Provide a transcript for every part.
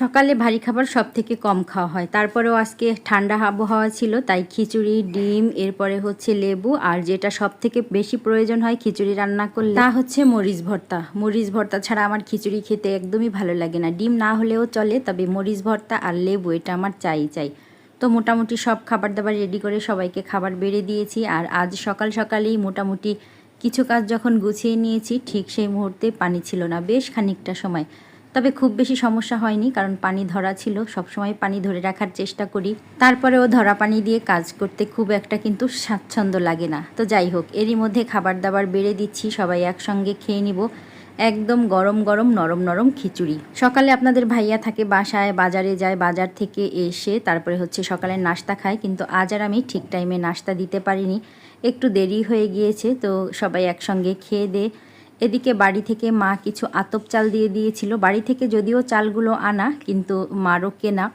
সকালে ভারী খাবার সব থেকে কম খাওয়া হয়। তারপরেও আজকে ঠান্ডা আবহাওয়া ছিল, তাই খিচুড়ি, ডিম, এরপরে হচ্ছে লেবু, আর যেটা সব থেকে বেশি প্রয়োজন হয় খিচুড়ি রান্না করলে তা হচ্ছে মরিচ ভর্তা। মরিচ ভর্তা ছাড়া আমার খিচুড়ি খেতে একদমই ভালো লাগে না। ডিম না হলেও চলে, তবে মরিচ ভর্তা আর লেবু, এটা আমার চাই চাই। তো মোটামুটি সব খাবার দাবার রেডি করে সবাইকে খাবার বেড়ে দিয়েছি, আর আজ সকাল সকালেই মোটামুটি কিছু কাজ যখন গুছিয়ে নিয়েছি, ঠিক সেই মুহূর্তে পানি ছিল না। বেশ খানিকটা সময়। তবে খুব বেশি সমস্যা হয়নি, কারণ পানি ধরা ছিল। সবসময় পানি ধরে রাখার চেষ্টা করি। তারপরেও ধরা পানি দিয়ে কাজ করতে খুব একটা কিন্তু স্বাচ্ছন্দ্য লাগে না। তো যাই হোক, এরই মধ্যে খাবার দাবার বেড়ে দিচ্ছি, সবাই একসঙ্গে খেয়ে নিব। একদম গরম গরম নরম নরম খিচুড়ি। সকালে আপনাদের ভাইয়া থাকে বাসায়, বাজারে যায়, বাজার থেকে এসে তারপরে হচ্ছে সকালে নাস্তা খায়, কিন্তু আজ আর আমি ঠিক টাইমে নাস্তা দিতে পারিনি। একটু দেরি হয়ে গিয়েছে, তো সবাই একসঙ্গে খেয়ে দে। এদিকে বাড়ি থেকে মা কিছু আতপ চাল দিয়ে দিয়েছিল। বাড়ি থেকে যদিও চালগুলো আনা, কিন্তু মারও কেনা।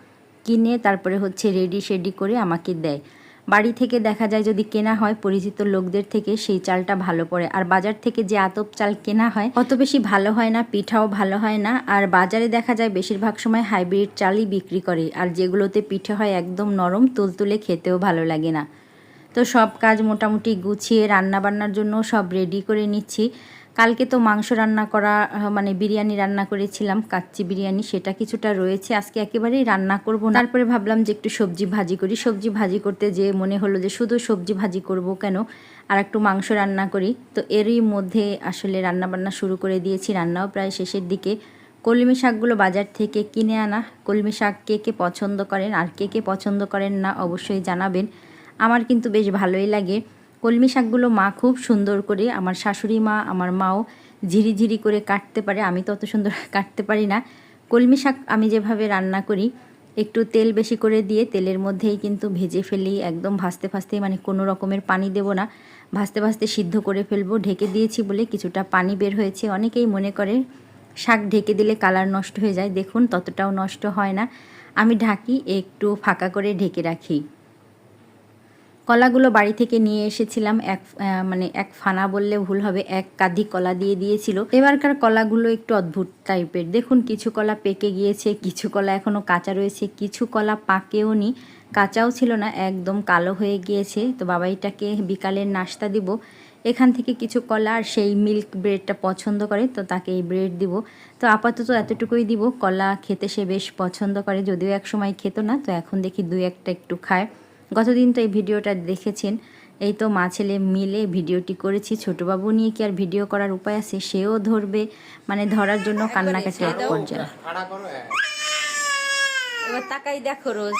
কিনে তারপরে হচ্ছে রেডি শেডি করে আমাকে দেয়। বাড়ি থেকে দেখা যায় যদি কেনা হয়, পরিচিত লোকদের থেকে সেই চালটা ভালো পড়ে। আর বাজার থেকে যে আতপ চাল কেনা হয়, অত বেশি ভালো হয় না, পিঠাও ভালো হয় না। আর বাজারে দেখা যায় বেশিরভাগ সময় হাইব্রিড চালই বিক্রি করে, আর যেগুলোতে পিঠে হয় একদম নরম, তুলতুলে খেতেও ভালো লাগে না। তো সব কাজ মোটামুটি গুছিয়ে রান্না বান্নার জন্য সব রেডি করে নিচ্ছি। কালকে তো মাংস রান্না করা মানে বিরিয়ানি রান্না করেছিলাম, কাচ্চি বিরিয়ানি, সেটা কিছুটা রয়েছে। আজকে একেবারেই রান্না করব তারপরে ভাবলাম যে একটু সবজি ভাজি করি। সবজি ভাজি করতে যে মনে হলো যে শুধু সবজি ভাজি করব কেন? আর একটু মাংস রান্না করি। তো এরই মধ্যে আসলে রান্না বান্না শুরু করে দিয়েছি। রান্নাও প্রায় শেষের দিকে। কলমি শাকগুলো বাজার থেকে কিনে আনা। কলমি শাক কে কে পছন্দ করেন আর কে কে পছন্দ করেন না অবশ্যই জানাবেন। আমার কিন্তু বেশ ভালোই লাগে। কলমি শাকগুলো মা খুব সুন্দর করে, আমার শাশুড়ি মা, আমার মাও ঝিরিঝিরি করে কাটতে পারে, আমি তত সুন্দর কাটতে পারি না। কলমি শাক আমি যেভাবে রান্না করি, একটু তেল বেশি করে দিয়ে তেলের মধ্যেই কিন্তু ভেজে ফেলি, একদম ভাজতে ভাজতে মানে কোনো রকমের পানি দেব না। ভাজতে ভাজতে সিদ্ধ করে ফেলব, ঢেকে দিয়েছি বলে কিছুটা পানি বের হয়েছে। অনেকেই মনে করে শাক ঢেকে দিলে কালার নষ্ট হয়ে যায়, দেখুন ততটাও নষ্ট হয় না। আমি ঢাকি, একটু ফাঁকা করে ঢেকে রাখি। কলাগুলো বাড়ি থেকে নিয়ে এসেছিলাম এক মানে এক ফানা বললে ভুল হবে, এক কাঁধি কলা দিয়ে দিয়েছিল। এবারকার কলাগুলো একটু অদ্ভুত টাইপের। দেখুন, কিছু কলা পেকে গিয়েছে, কিছু কলা এখনও কাঁচা রয়েছে, কিছু কলা পাকেও নি, কাঁচাও ছিল না, একদম কালো হয়ে গিয়েছে। তো বাবাইটাকে বিকালের নাস্তা দিব। এখান থেকে কিছু কলা আর সেই মিল্ক ব্রেডটা পছন্দ করে, তো তাকে এই ব্রেড দিব। তো আপাতত এতটুকুই দিব। কলা খেতে সে বেশ পছন্দ করে, যদিও এক সময় খেত না, তো এখন দেখি দুই একটা একটু খায়। গতদিন তো এই ভিডিওটা দেখেছেন। এই তো মা ছেলে মিলে ভিডিওটি করেছি। ছোটবাবু নিয়ে কি আর ভিডিও করার উপায় আছে? সেও ধরবে। মানে ধরার জন্য কান্নাকাটি এক পর্যায়ে এবার তাকাই দেখো রোজ।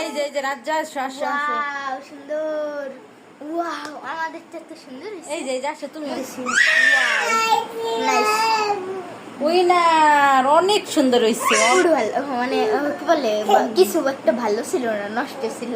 এই যে এই যে রাজ্জা ওয়াও সুন্দর। ওয়াও আমাদেরটা তো সুন্দর এই যে আসো তুমি নাইস উইনার অনেক সুন্দর হয়েছে মানে কি বলে কিছু একটা ভালো ছিল না নষ্ট ছিল।